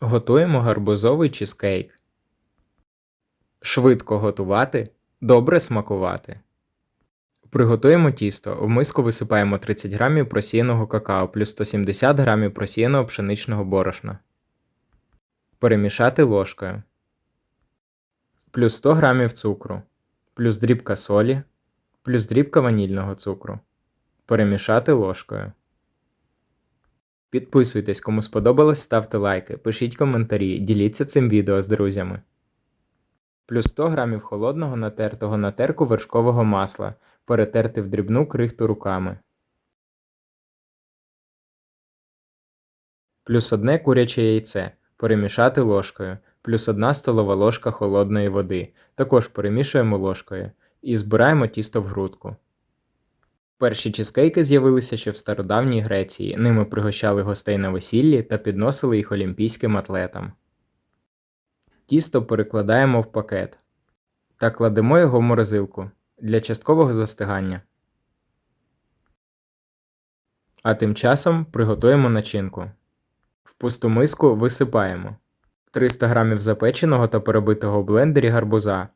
Готуємо гарбузовий чизкейк. Швидко готувати, добре смакувати. Приготуємо тісто. В миску висипаємо 30 грамів просіяного какао плюс 170 грамів просіяного пшеничного борошна. Перемішати ложкою. Плюс 100 грамів цукру. Плюс дрібка солі. Плюс дрібка ванільного цукру. Перемішати ложкою. Підписуйтесь, кому сподобалось, ставте лайки, пишіть коментарі, діліться цим відео з друзями. Плюс 100 грамів холодного натертого на терку вершкового масла, перетерти в дрібну крихту руками. Плюс одне куряче яйце, перемішати ложкою, плюс одна столова ложка холодної води, також перемішуємо ложкою і збираємо тісто в грудку. Перші чизкейки з'явилися ще в стародавній Греції, ними пригощали гостей на весіллі та підносили їх олімпійським атлетам. Тісто перекладаємо в пакет та кладемо його в морозилку для часткового застигання. А тим часом приготуємо начинку. В пусту миску висипаємо 300 г запеченого та перебитого в блендері гарбуза,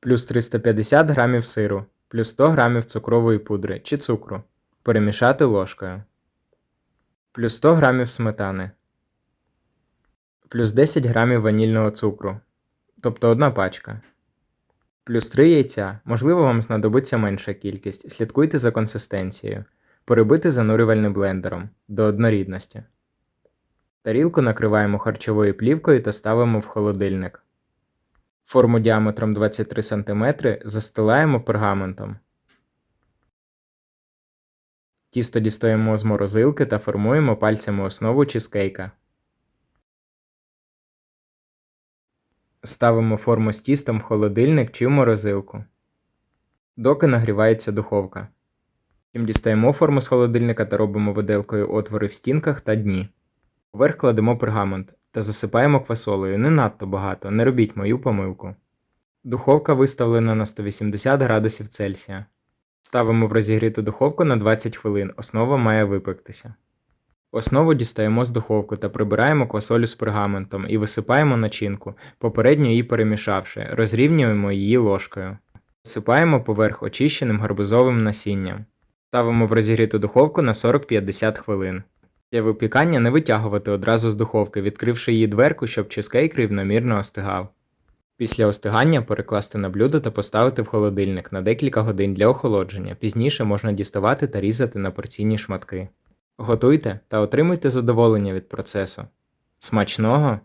плюс 350 г сиру, плюс 100 г цукрової пудри чи цукру. Перемішати ложкою. Плюс 100 г сметани. Плюс 10 г ванільного цукру. Тобто одна пачка. Плюс 3 яйця. Можливо, вам знадобиться менша кількість. Слідкуйте за консистенцією. Перебити занурювальним блендером до однорідності. Тарілку накриваємо харчовою плівкою та ставимо в холодильник. Форму діаметром 23 см застилаємо пергаментом. Тісто дістаємо з морозилки та формуємо пальцями основу чизкейка. Ставимо форму з тістом в холодильник чи в морозилку. Доки нагрівається духовка. Потім дістаємо форму з холодильника та робимо виделкою отвори в стінках та дні. Поверх кладемо пергамент та засипаємо квасолею не надто багато, не робіть мою помилку. Духовка виставлена на 180 градусів Цельсія. Ставимо в розігріту духовку на 20 хвилин, основа має випектися. Основу дістаємо з духовки та прибираємо квасолю з пергаментом і висипаємо начинку, попередньо її перемішавши, розрівнюємо її ложкою. Висипаємо поверх очищеним гарбузовим насінням. Ставимо в розігріту духовку на 40-50 хвилин. Для випікання не витягувати одразу з духовки, відкривши її дверку, щоб чизкейк рівномірно остигав. Після остигання перекласти на блюдо та поставити в холодильник на декілька годин для охолодження. Пізніше можна діставати та різати на порційні шматки. Готуйте та отримуйте задоволення від процесу. Смачного!